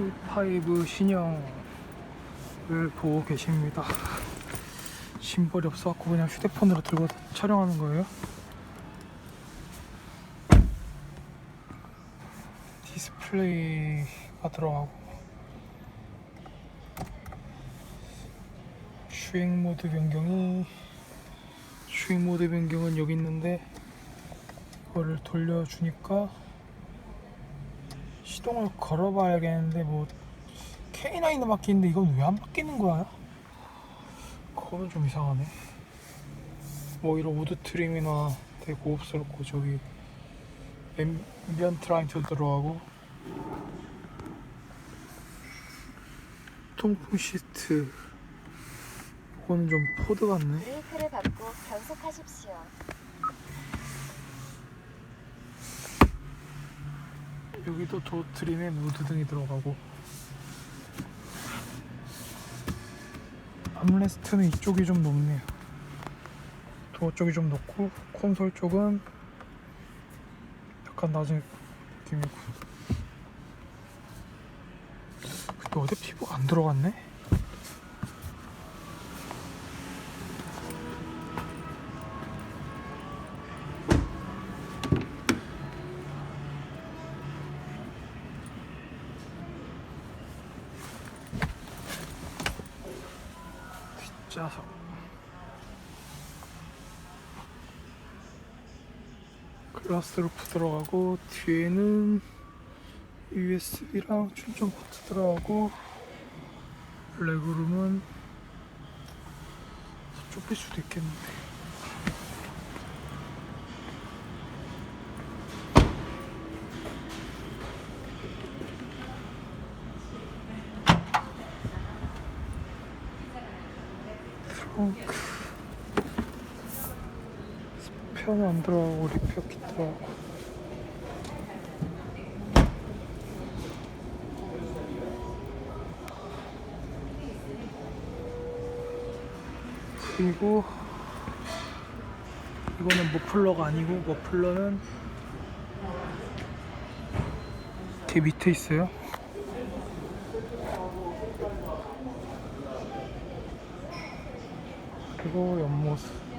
Q5 신형을 보고 계십니다. 짐벌이 없어갖고 그냥 휴대폰으로 들고 촬영하는 거예요. 디스플레이가 들어가고 주행 모드 변경이 주행 모드 변경은 여기 있는데 이거를 돌려주니까 시동을 걸어봐야겠는데 뭐 K9은 바뀌는데 이건 왜 안 바뀌는 거야? 그거는 좀 이상하네. 오히려 우드 트림이나 되게 고급스럽고 저기 앰비언트 라이트 들어가고 통풍 시트 이거는 좀 포드 같네. 브레이크를 밟고 변속하십시오. 여기도 도 트림에 무드 등이 들어가고. 암레스트는 이쪽이 좀 높네요. 도어 쪽이 좀 높고 콘솔 쪽은 약간 낮은 느낌이고. 근데 어디 피부가 안 들어갔네? 뒷좌석 글라스 루프 들어가고 뒤에는 USB랑 충전 포트 들어가고 레그룸은 좁힐 수도 있겠는데 트렁크 스페어는 안 들어가고 리페어 킷 들어가고 그리고 이거는 머플러가 아니고 머플러는 걔 밑에 있어요 그리고 옆모습